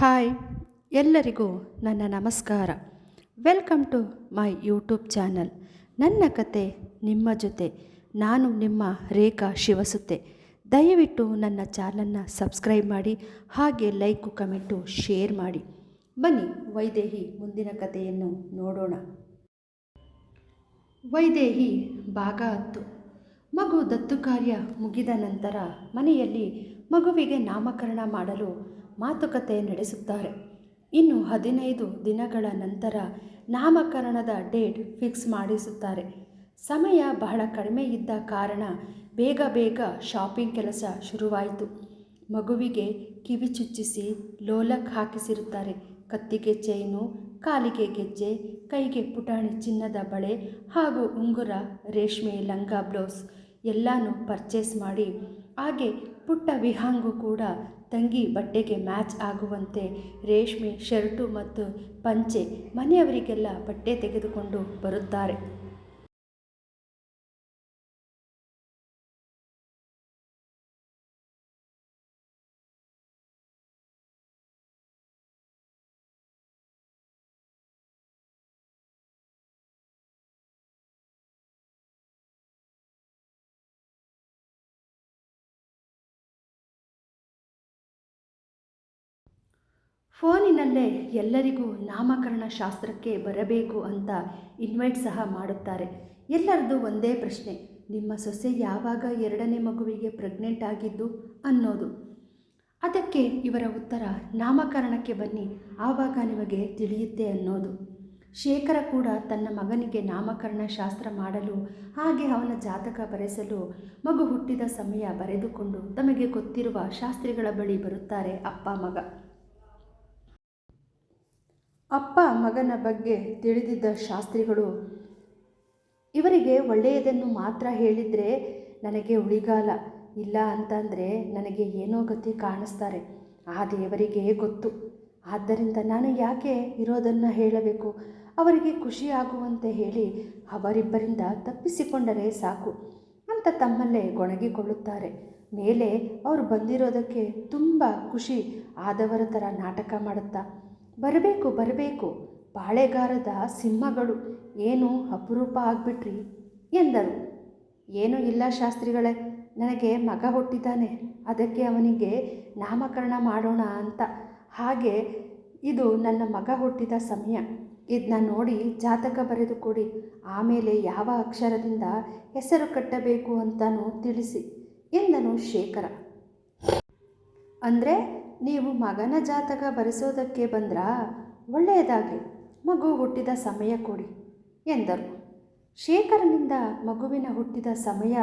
Hi, ಎಲ್ಲರಿಗೂ ನನ್ನ ನಮಸ್ಕಾರ. Welcome to my YouTube channel. ನನ್ನ ಕತೆ ನಿಮ್ಮ ಜೊತೆ, ನಾನು ನಿಮ್ಮ ರೇಖಾ ಶಿವಸುತ್ತೆ ದಯವಿಟ್ಟು ನನ್ನ ಚಾನಲ್ನ ಸಬ್ಸ್ಕ್ರೈಬ್ ಮಾಡಿ, ಹಾಗೆ ಲೈಕು, ಕಮೆಂಟು, ಶೇರ್ ಮಾಡಿ. ಬನ್ನಿ, ವೈದೇಹಿ ಮುಂದಿನ ಕಥೆಯನ್ನು ನೋಡೋಣ. ವೈದೇಹಿ ಭಾಗ ಹತ್ತು. ಮಗು ದತ್ತು ಕಾರ್ಯ ಮುಗಿದ ನಂತರ ಮನೆಯಲ್ಲಿ ಮಗುವಿಗೆ ನಾಮಕರಣ ಮಾಡಲು ಮಾತುಕತೆ ನಡೆಸುತ್ತಾರೆ. ಇನ್ನು ಹದಿನೈದು ದಿನಗಳ ನಂತರ ನಾಮಕರಣದ ಡೇಟ್ ಫಿಕ್ಸ್ ಮಾಡಿಸುತ್ತಾರೆ. ಸಮಯ ಬಹಳ ಕಡಿಮೆ ಇದ್ದ ಕಾರಣ ಬೇಗ ಬೇಗ ಶಾಪಿಂಗ್ ಕೆಲಸ ಶುರುವಾಯಿತು. ಮಗುವಿಗೆ ಕಿವಿ ಚುಚ್ಚಿಸಿ ಲೋಲಕ್ ಹಾಕಿಸಿರುತ್ತಾರೆ. ಕತ್ತಿಗೆ ಚೈನು, ಕಾಲಿಗೆ ಗೆಜ್ಜೆ, ಕೈಗೆ ಪುಟಾಣಿ ಚಿನ್ನದ ಬಳೆ ಹಾಗೂ ಉಂಗುರ, ರೇಷ್ಮೆ, ಲಂಗ ಬ್ಲೌಸ್ ಎಲ್ಲನೂ ಪರ್ಚೇಸ್ ಮಾಡಿ, ಹಾಗೆ ಪುಟ್ಟ ವಿಹಾಂಗು ಕೂಡ ತಂಗಿ ಬಟ್ಟೆಗೆ ಮ್ಯಾಚ್ ಆಗುವಂತೆ ರೇಷ್ಮೆ ಶರ್ಟು ಮತ್ತು ಪಂಚೆ ಮನೆಯವರಿಗೆಲ್ಲ ಬಟ್ಟೆ ತೆಗೆದುಕೊಂಡು ಬರುತ್ತಾರೆ. ಫೋನಿನಲ್ಲೇ ಎಲ್ಲರಿಗೂ ನಾಮಕರಣ ಶಾಸ್ತ್ರಕ್ಕೆ ಬರಬೇಕು ಅಂತ ಇನ್ವೈಟ್ ಸಹ ಮಾಡುತ್ತಾರೆ. ಎಲ್ಲರದು ಒಂದೇ ಪ್ರಶ್ನೆ, ನಿಮ್ಮ ಸೊಸೆ ಯಾವಾಗ ಎರಡನೇ ಮಗುವಿಗೆ ಪ್ರೆಗ್ನೆಂಟ್ ಆಗಿದ್ದು ಅನ್ನೋದು. ಅದಕ್ಕೆ ಇವರ ಉತ್ತರ ನಾಮಕರಣಕ್ಕೆ ಬನ್ನಿ, ಆವಾಗ ನಿಮಗೆ ತಿಳಿಯುತ್ತೆ ಅನ್ನೋದು. ಶೇಖರ ಕೂಡ ತನ್ನ ಮಗನಿಗೆ ನಾಮಕರಣ ಶಾಸ್ತ್ರ ಮಾಡಲು, ಹಾಗೆ ಅವನ ಜಾತಕ ಬರೆಸಲು ಮಗು ಹುಟ್ಟಿದ ಸಮಯ ಬರೆದುಕೊಂಡು ತಮಗೆ ಗೊತ್ತಿರುವ ಶಾಸ್ತ್ರಿಗಳ ಬಳಿ ಬರುತ್ತಾರೆ ಅಪ್ಪ ಮಗ. ಅಪ್ಪ ಮಗನ ಬಗ್ಗೆ ತಿಳಿದಿದ್ದ ಶಾಸ್ತ್ರಿಗಳು, ಇವರಿಗೆ ಒಳ್ಳೆಯದನ್ನು ಮಾತ್ರ ಹೇಳಿದರೆ ನನಗೆ ಉಳಿಗಾಲ ಇಲ್ಲ ಅಂತಂದರೆ ನನಗೆ ಏನೋ ಗತಿ ಕಾಣಿಸ್ತಾರೆ. ಆ ದೇವರಿಗೆ ಗೊತ್ತು. ಆದ್ದರಿಂದ ನಾನು ಯಾಕೆ ಇರೋದನ್ನು ಹೇಳಬೇಕು? ಅವರಿಗೆ ಖುಷಿಯಾಗುವಂತೆ ಹೇಳಿ ಅವರಿಬ್ಬರಿಂದ ತಪ್ಪಿಸಿಕೊಂಡರೆ ಸಾಕು ಅಂತ ತಮ್ಮಲ್ಲೇ ಗೊಣಗಿಕೊಳ್ಳುತ್ತಾರೆ. ಮೇಲೆ ಅವರು ಬಂದಿರೋದಕ್ಕೆ ತುಂಬ ಖುಷಿ ಆದವರ ಥರ ನಾಟಕ ಮಾಡುತ್ತಾ ಬರಬೇಕು ಬರಬೇಕು. ಪಾಳೆಗಾರದ ಸಿಂಹಗಳು ಏನು ಅಪರೂಪ ಆಗ್ಬಿಟ್ರಿ? ಎಂದರು. ಏನೂ ಇಲ್ಲ ಶಾಸ್ತ್ರಿಗಳೇ, ನನಗೆ ಮಗ ಹುಟ್ಟಿದ್ದಾನೆ, ಅದಕ್ಕೆ ಅವನಿಗೆ ನಾಮಕರಣ ಮಾಡೋಣ ಅಂತ. ಹಾಗೆ ಇದು ನನ್ನ ಮಗ ಹುಟ್ಟಿದ ಸಮಯ. ಇದನ್ನ ನೋಡಿ ಜಾತಕ ಬರೆದು ಕೊಡಿ, ಆಮೇಲೆ ಯಾವ ಅಕ್ಷರದಿಂದ ಹೆಸರು ಕಟ್ಟಬೇಕು ಅಂತಲೂ ತಿಳಿಸಿ, ಎಂದನು ಶೇಖರ. ಅಂದರೆ ನೀವು ಮಗನ ಜಾತಕ ಬರೆಸೋದಕ್ಕೆ ಬಂದ್ರಾ? ಒಳ್ಳೆಯದಾಗಲಿ, ಮಗು ಹುಟ್ಟಿದ ಸಮಯ ಕೊಡಿ, ಎಂದರು. ಶೇಖರನಿಂದ ಮಗುವಿನ ಹುಟ್ಟಿದ ಸಮಯ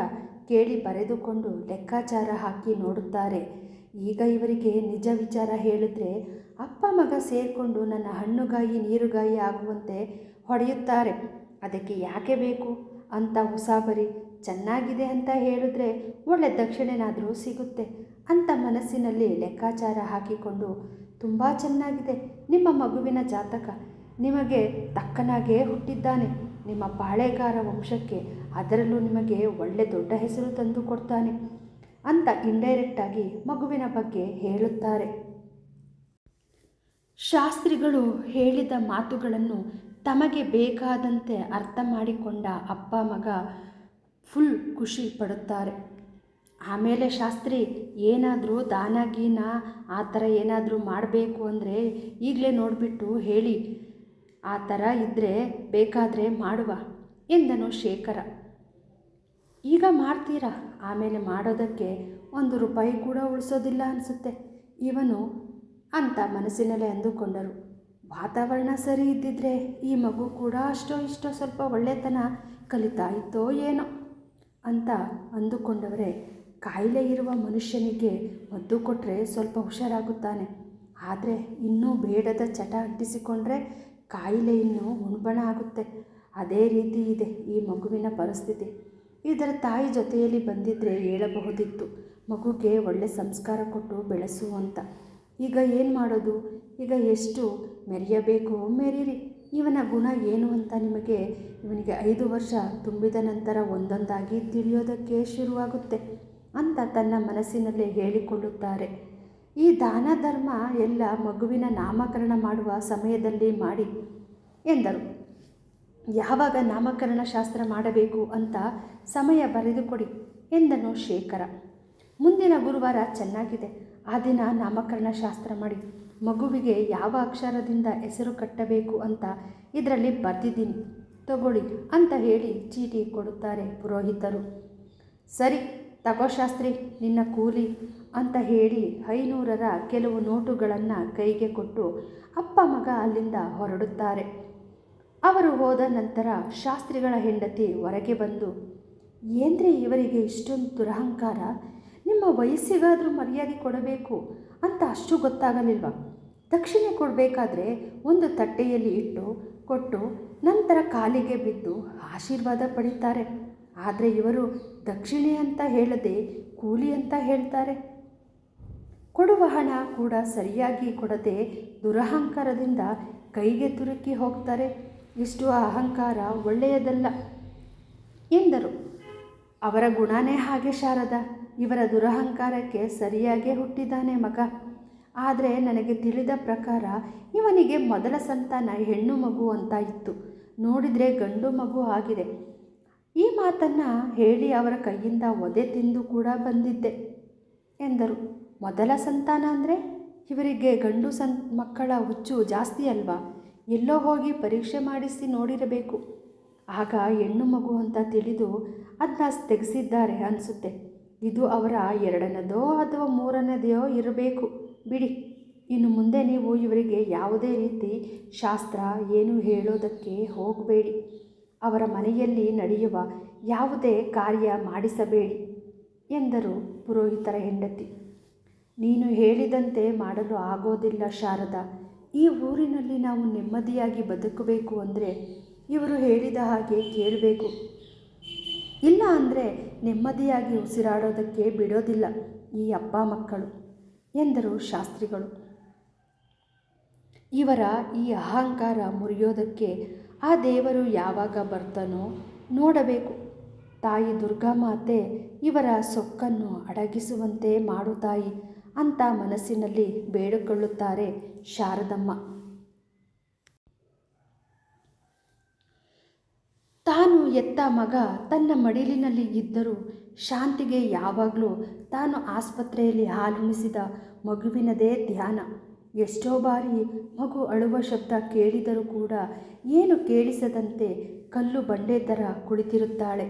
ಕೇಳಿ ಬರೆದುಕೊಂಡು ಲೆಕ್ಕಾಚಾರ ಹಾಕಿ ನೋಡುತ್ತಾರೆ. ಈಗ ಇವರಿಗೆ ನಿಜ ವಿಚಾರ ಹೇಳಿದ್ರೆ ಅಪ್ಪ ಮಗ ಸೇರಿಕೊಂಡು ನನ್ನ ಹಣ್ಣುಗಾಯಿ, ನೀರುಗಾಯಿ ಆಗುವಂತೆ ಹೊಡೆಯುತ್ತಾರೆ. ಅದಕ್ಕೆ ಯಾಕೆ ಬೇಕು? ಅಂತ ಉಸಾಬರಿ ಚೆನ್ನಾಗಿದೆ ಅಂತ ಹೇಳಿದ್ರೆ ಒಳ್ಳೆ ದಕ್ಷಿಣೆನಾದರೂ ಸಿಗುತ್ತೆ ಅಂತ ಮನಸ್ಸಿನಲ್ಲಿ ಲೆಕ್ಕಾಚಾರ ಹಾಕಿಕೊಂಡು ತುಂಬ ಚೆನ್ನಾಗಿದೆ. ನಿಮ್ಮ ಮಗುವಿನ ಜಾತಕ ನಿಮಗೆ ತಕ್ಕನಾಗೇ ಹುಟ್ಟಿದ್ದಾನೆ. ನಿಮ್ಮ ಪಾಳೆಗಾರ ವಂಶಕ್ಕೆ ಅದರಲ್ಲೂ ನಿಮಗೆ ಒಳ್ಳೆ ದೊಡ್ಡ ಹೆಸರು ತಂದು ಕೊಡ್ತಾನೆ ಅಂತ ಇಂಡೈರೆಕ್ಟಾಗಿ ಮಗುವಿನ ಬಗ್ಗೆ ಹೇಳುತ್ತಾರೆ. ಶಾಸ್ತ್ರಿಗಳು ಹೇಳಿದ ಮಾತುಗಳನ್ನು ತಮಗೆ ಬೇಕಾದಂತೆ ಅರ್ಥ ಮಾಡಿಕೊಂಡ ಅಪ್ಪ ಮಗ ಫುಲ್ ಖುಷಿ ಪಡುತ್ತಾರೆ. ಆಮೇಲೆ ಶಾಸ್ತ್ರಿ, ಏನಾದರೂ ದಾನ ಗೀನ ಆ ಥರ ಏನಾದರೂ ಮಾಡಬೇಕು ಅಂದರೆ ಈಗಲೇ ನೋಡಿಬಿಟ್ಟು ಹೇಳಿ. ಆ ಥರ ಇದ್ದರೆ ಬೇಕಾದರೆ ಮಾಡುವ ಎಂದನು ಶೇಖರ. ಈಗ ಮಾಡ್ತೀರಾ? ಆಮೇಲೆ ಮಾಡೋದಕ್ಕೆ ಒಂದು ರೂಪಾಯಿ ಕೂಡ ಉಳಿಸೋದಿಲ್ಲ ಅನಿಸುತ್ತೆ. ಇವನು ಅಂತ ಮನಸ್ಸಿನಲ್ಲೇ ಅಂದುಕೊಂಡರು. ವಾತಾವರಣ ಸರಿ ಇದ್ದಿದ್ರೆ ಈ ಮಗು ಕೂಡ ಅಷ್ಟೋ ಇಷ್ಟೋ ಸ್ವಲ್ಪ ಒಳ್ಳೆತನ ಕಲಿತಾ ಇತ್ತೋ ಏನೋ. ಅಂತ ಅಂದುಕೊಂಡವರೇ, ಕಾಯಿಲೆ ಇರುವ ಮನುಷ್ಯನಿಗೆ ಮದ್ದು ಕೊಟ್ಟರೆ ಸ್ವಲ್ಪ ಹುಷಾರಾಗುತ್ತಾನೆ. ಆದರೆ ಇನ್ನೂ ಬೇಡದ ಚಟ ಅಂಟಿಸಿಕೊಂಡ್ರೆ ಕಾಯಿಲೆ ಇನ್ನೂ ಉಣ್ಬಣ ಆಗುತ್ತೆ. ಅದೇ ರೀತಿ ಇದೆ ಈ ಮಗುವಿನ ಪರಿಸ್ಥಿತಿ. ಇದರ ತಾಯಿ ಜೊತೆಯಲ್ಲಿ ಬಂದಿದ್ದರೆ ಹೇಳಬಹುದಿತ್ತು, ಮಗುಗೆ ಒಳ್ಳೆ ಸಂಸ್ಕಾರ ಕೊಟ್ಟು ಬೆಳೆಸುವಂತ ಈಗ ಏನು ಮಾಡೋದು? ಈಗ ಎಷ್ಟು ಮೆರೆಯಬೇಕು, ಮೆರೀರಿ. ಇವನ ಗುಣ ಏನು ಅಂತ ನಿಮಗೆ ಇವನಿಗೆ ಐದು ವರ್ಷ ತುಂಬಿದ ನಂತರ ಒಂದೊಂದಾಗಿ ತಿಳಿಯೋದಕ್ಕೆ ಶುರುವಾಗುತ್ತೆ ಅಂತ ತನ್ನ ಮನಸ್ಸಿನಲ್ಲೇ ಹೇಳಿಕೊಳ್ಳುತ್ತಾರೆ. ಈ ದಾನ ಧರ್ಮ ಎಲ್ಲ ಮಗುವಿನ ನಾಮಕರಣ ಮಾಡುವ ಸಮಯದಲ್ಲಿ ಮಾಡಿ ಎಂದರು. ಯಾವಾಗ ನಾಮಕರಣ ಶಾಸ್ತ್ರ ಮಾಡಬೇಕು ಅಂತ ಸಮಯ ಬರೆದುಕೊಡಿ ಎಂದನು ಶೇಖರ. ಮುಂದಿನ ಗುರುವಾರ ಚೆನ್ನಾಗಿದೆ. ಆ ದಿನ ನಾಮಕರಣ ಶಾಸ್ತ್ರ ಮಾಡಿ. ಮಗುವಿಗೆ ಯಾವ ಅಕ್ಷರದಿಂದ ಹೆಸರು ಕಟ್ಟಬೇಕು ಅಂತ ಇದರಲ್ಲಿ ಬರೆದಿದ್ದೀನಿ. ತಗೊಳ್ಳಿ ಅಂತ ಹೇಳಿ ಚೀಟಿ ಕೊಡುತ್ತಾರೆ ಪುರೋಹಿತರು. ಸರಿ, ತಗೋ ಶಾಸ್ತ್ರಿ, ನಿನ್ನ ಕೂಲಿ ಅಂತ ಹೇಳಿ ಐನೂರರ ಕೆಲವು ನೋಟುಗಳನ್ನು ಕೈಗೆ ಕೊಟ್ಟು ಅಪ್ಪ ಮಗ ಅಲ್ಲಿಂದ ಹೊರಡುತ್ತಾರೆ. ಅವರು ಹೋದ ನಂತರ ಶಾಸ್ತ್ರಿಗಳ ಹೆಂಡತಿ ಹೊರಗೆ ಬಂದು, ಏನ್ರಿ ಇವರಿಗೆ ಇಷ್ಟೊಂದು ದುರಹಂಕಾರ? ನಿಮ್ಮ ವಯಸ್ಸಿಗಾದರೂ ಮರ್ಯಾದೆ ಕೊಡಬೇಕು ಅಂತ ಅಷ್ಟು ಗೊತ್ತಾಗಲಿಲ್ವ? ದಕ್ಷಿಣೆ ಕೊಡಬೇಕಾದ್ರೆ ಒಂದು ತಟ್ಟೆಯಲ್ಲಿ ಇಟ್ಟು ಕೊಟ್ಟು ನಂತರ ಕಾಲಿಗೆ ಬಿದ್ದು ಆಶೀರ್ವಾದ ಪಡೀತಾರೆ. ಆದರೆ ಇವರು ದಕ್ಷಿಣೆ ಅಂತ ಹೇಳದೆ ಕೂಲಿ ಅಂತ ಹೇಳ್ತಾರೆ. ಕೊಡುವ ಹಣ ಕೂಡ ಸರಿಯಾಗಿ ಕೊಡದೆ ದುರಹಂಕಾರದಿಂದ ಕೈಗೆ ತುರುಕಿ ಹೋಗ್ತಾರೆ. ಇಷ್ಟು ಅಹಂಕಾರ ಒಳ್ಳೆಯದಲ್ಲ ಎಂದರು. ಅವರ ಗುಣನೇ ಹಾಗೆ ಶಾರದ. ಇವರ ದುರಹಂಕಾರಕ್ಕೆ ಸರಿಯಾಗೇ ಹುಟ್ಟಿದ್ದಾನೆ ಮಗ. ಆದರೆ ನನಗೆ ತಿಳಿದ ಪ್ರಕಾರ ಇವನಿಗೆ ಮೊದಲ ಸಂತಾನ ಹೆಣ್ಣು ಮಗು ಅಂತ ಇತ್ತು. ನೋಡಿದರೆ ಗಂಡು ಮಗು ಆಗಿದೆ. ಈ ಮಾತನ್ನು ಹೇಳಿ ಅವರ ಕೈಯಿಂದ ಒದೆ ತಿಂದು ಕೂಡ ಬಂದಿದ್ದೆ ಎಂದರು. ಮೊದಲ ಸಂತಾನ ಅಂದರೆ ಇವರಿಗೆ ಗಂಡು ಸನ್ ಮಕ್ಕಳ ಹುಚ್ಚು ಜಾಸ್ತಿ ಅಲ್ವಾ? ಎಲ್ಲೋ ಹೋಗಿ ಪರೀಕ್ಷೆ ಮಾಡಿಸಿ ನೋಡಿರಬೇಕು. ಆಗ ಹೆಣ್ಣು ಮಗು ಅಂತ ತಿಳಿದು ಅದನ್ನ ತೆಗೆಸಿದ್ದಾರೆ ಅನಿಸುತ್ತೆ. ಇದು ಅವರ ಎರಡನೇದೋ ಅಥವಾ ಮೂರನೇದೆಯೋ ಇರಬೇಕು. ಬಿಡಿ. ಇನ್ನು ಮುಂದೆ ನೀವು ಇವರಿಗೆ ಯಾವುದೇ ರೀತಿ ಶಾಸ್ತ್ರ ಏನು ಹೇಳೋದಕ್ಕೆ ಹೋಗಬೇಡಿ. ಅವರ ಮನೆಯಲ್ಲಿ ನಡೆಯುವ ಯಾವುದೇ ಕಾರ್ಯ ಮಾಡಿಸಬೇಡಿ ಎಂದರು ಪುರೋಹಿತರ ಹೆಂಡತಿ. ನೀನು ಹೇಳಿದಂತೆ ಮಾಡಲು ಆಗೋದಿಲ್ಲ ಶಾರದ. ಈ ಊರಿನಲ್ಲಿ ನಾವು ನೆಮ್ಮದಿಯಾಗಿ ಬದುಕಬೇಕು ಅಂದರೆ ಇವರು ಹೇಳಿದ ಹಾಗೆ ಕೇಳಬೇಕು. ಇಲ್ಲ ಅಂದರೆ ನೆಮ್ಮದಿಯಾಗಿ ಉಸಿರಾಡೋದಕ್ಕೆ ಬಿಡೋದಿಲ್ಲ ಈ ಅಪ್ಪ ಮಕ್ಕಳು. ಎಂದರು ಶಾಸ್ತ್ರಿಗಳು. ಇವರ ಈ ಅಹಂಕಾರ ಮುರಿಯೋದಕ್ಕೆ ಆ ದೇವರು ಯಾವಾಗ ಬರ್ತಾನೋ ನೋಡಬೇಕು. ತಾಯಿ ದುರ್ಗಾ ಮಾತೆ ಇವರ ಸೊಕ್ಕನ್ನು ಅಡಗಿಸುವಂತೆ ಮಾಡು ತಾಯಿ ಅಂತ ಮನಸ್ಸಿನಲ್ಲಿ ಬೇಡಿಕೊಳ್ಳುತ್ತಾರೆ ಶಾರದಮ್ಮ. ತಾನು ಎತ್ತ ಮಗ ತನ್ನ ಮಡಿಲಿನಲ್ಲಿ ಇದ್ದರೂ ಶಾಂತಿಗೆ ಯಾವಾಗಲೂ ತಾನು ಆಸ್ಪತ್ರೆಯಲ್ಲಿ ಹಾಲುಣಿಸಿದ ಮಗುವಿನದೇ ಧ್ಯಾನ. ಎಷ್ಟೋ ಬಾರಿ ಮಗು ಅಳುವ ಶಬ್ದ ಕೇಳಿದರೂ ಕೂಡ ಏನು ಕೇಳಿಸದಂತೆ ಕಲ್ಲು ಬಂಡೆ ಥರ ಕುಳಿತಿರುತ್ತಾಳೆ.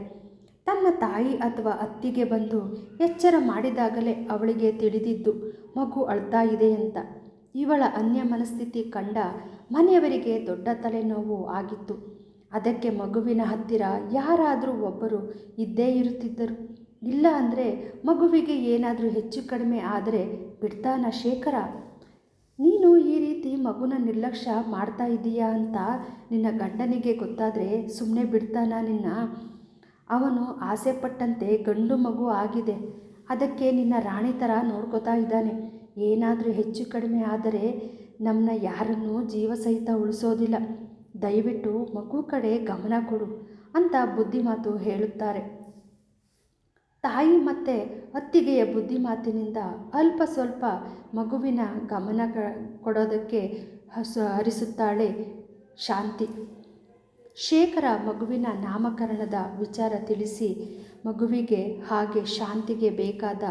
ತನ್ನ ತಾಯಿ ಅಥವಾ ಅತ್ತಿಗೆ ಬಂದು ಎಚ್ಚರ ಮಾಡಿದಾಗಲೇ ಅವಳಿಗೆ ತಿಳಿದಿದ್ದು, ಮಗು ಅಳ್ತಾ ಇದೆ ಅಂತ. ಇವಳ ಅನ್ಯ ಮನಸ್ಥಿತಿ ಕಂಡ ಮನೆಯವರಿಗೆ ದೊಡ್ಡ ತಲೆನೋವು ಆಗಿತ್ತು. ಅದಕ್ಕೆ ಮಗುವಿನ ಹತ್ತಿರ ಯಾರಾದರೂ ಒಬ್ಬರು ಇದ್ದೇ ಇರುತ್ತಿದ್ದರು. ಇಲ್ಲ ಅಂದರೆ ಮಗುವಿಗೆ ಏನಾದರೂ ಹೆಚ್ಚು ಕಡಿಮೆ ಆದರೆ ಬಿಡ್ತಾನ ಶೇಖರ? ನೀನು ಈ ರೀತಿ ಮಗುನ ನಿರ್ಲಕ್ಷ್ಯ ಮಾಡ್ತಾ ಇದ್ದೀಯಾ ಅಂತ ನಿನ್ನ ಗಂಡನಿಗೆ ಗೊತ್ತಾದರೆ ಸುಮ್ಮನೆ ಬಿಡ್ತಾನ ನಿನ್ನ? ಅವನು ಆಸೆಪಟ್ಟಂತೆ ಗಂಡು ಮಗು ಆಗಿದೆ. ಅದಕ್ಕೆ ನಿನ್ನ ರಾಣಿ ಥರ ನೋಡ್ಕೋತಾ ಇದ್ದಾನೆ. ಏನಾದರೂ ಹೆಚ್ಚು ಕಡಿಮೆ ಆದರೆ ನಮ್ಮನ್ನ ಯಾರನ್ನೂ ಜೀವಸಹಿತ ಉಳಿಸೋದಿಲ್ಲ. ದಯವಿಟ್ಟು ಮಗು ಕಡೆ ಗಮನ ಕೊಡು ಅಂತ ಬುದ್ಧಿಮಾತು ಹೇಳುತ್ತಾರೆ. ತಾಯಿ ಮತ್ತೆ ಅತ್ತಿಗೆಯ ಬುದ್ಧಿಮಾತಿನಿಂದ ಅಲ್ಪ ಸ್ವಲ್ಪ ಮಗುವಿನ ಗಮನ ಕೊಡೋದಕ್ಕೆ ಹರಿಸುತ್ತಾಳೆ ಶಾಂತಿ. ಶೇಖರ ಮಗುವಿನ ನಾಮಕರಣದ ವಿಚಾರ ತಿಳಿಸಿ ಮಗುವಿಗೆ ಹಾಗೆ ಶಾಂತಿಗೆ ಬೇಕಾದ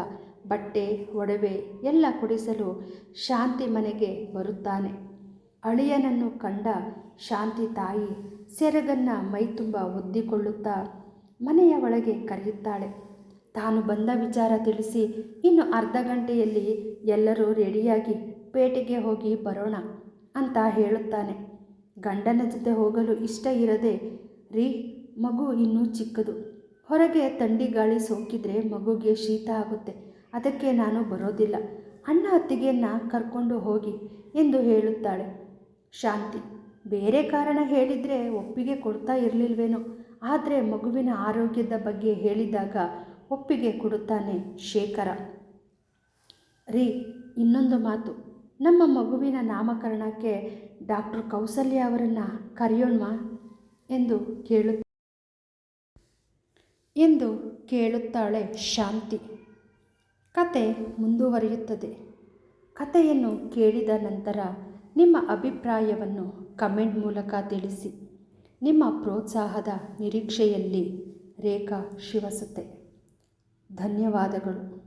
ಬಟ್ಟೆ, ಒಡವೆ ಎಲ್ಲ ಕೊಡಿಸಲು ಶಾಂತಿ ಮನೆಗೆ ಬರುತ್ತಾನೆ. ಅಳಿಯನನ್ನು ಕಂಡ ಶಾಂತಿ ತಾಯಿ ಸೆರಗನ್ನ ಮೈತುಂಬ ಒದ್ದಿಕೊಳ್ಳುತ್ತಾ ಮನೆಯ ಒಳಗೆ ಕರೆಯುತ್ತಾಳೆ. ತಾನು ಬಂದ ವಿಚಾರ ತಿಳಿಸಿ ಇನ್ನು ಅರ್ಧ ಗಂಟೆಯಲ್ಲಿ ಎಲ್ಲರೂ ರೆಡಿಯಾಗಿ ಪೇಟೆಗೆ ಹೋಗಿ ಬರೋಣ ಅಂತ ಹೇಳುತ್ತಾನೆ. ಗಂಡನ ಜೊತೆ ಹೋಗಲು ಇಷ್ಟ ಇರದೆ, ರೀ, ಮಗು ಇನ್ನೂ ಚಿಕ್ಕದು. ಹೊರಗೆ ಥಂಡಿ ಗಾಳಿ ಸೋಕಿದ್ರೆ ಮಗುಗೆ ಶೀತ ಆಗುತ್ತೆ. ಅದಕ್ಕೆ ನಾನು ಬರೋದಿಲ್ಲ. ಅಣ್ಣ ಅತ್ತಿಗೆಯನ್ನ ಕರ್ಕೊಂಡು ಹೋಗಿ ಎಂದು ಹೇಳುತ್ತಾಳೆ. ಶಾಂತಿ. ಬೇರೆ ಕಾರಣ ಹೇಳಿದರೆ ಒಪ್ಪಿಗೆ ಕೊಡ್ತಾ ಇರಲಿಲ್ವೇನೋ. ಆದರೆ ಮಗುವಿನ ಆರೋಗ್ಯದ ಬಗ್ಗೆ ಹೇಳಿದಾಗ ಒಪ್ಪಿಗೆ ಕೊಡುತ್ತಾನೆ ಶೇಖರ. ರೀ, ಇನ್ನೊಂದು ಮಾತು. ನಮ್ಮ ಮಗುವಿನ ನಾಮಕರಣಕ್ಕೆ ಡಾಕ್ಟರ್ ಕೌಸಲ್ಯ ಅವರನ್ನು ಕರೆಯೋಣ ಎಂದು ಕೇಳು ಎಂದು ಕೇಳುತ್ತಾಳೆ ಶಾಂತಿ. ಕತೆ ಮುಂದುವರಿಯುತ್ತದೆ. ಕಥೆಯನ್ನು ಕೇಳಿದ ನಂತರ ನಿಮ್ಮ ಅಭಿಪ್ರಾಯವನ್ನು ಕಮೆಂಟ್ ಮೂಲಕ ತಿಳಿಸಿ. ನಿಮ್ಮ ಪ್ರೋತ್ಸಾಹದ ನಿರೀಕ್ಷೆಯಲ್ಲಿ ರೇಖಾ ಶಿವಸುತೆ ಧನ್ಯವಾದಗಳು.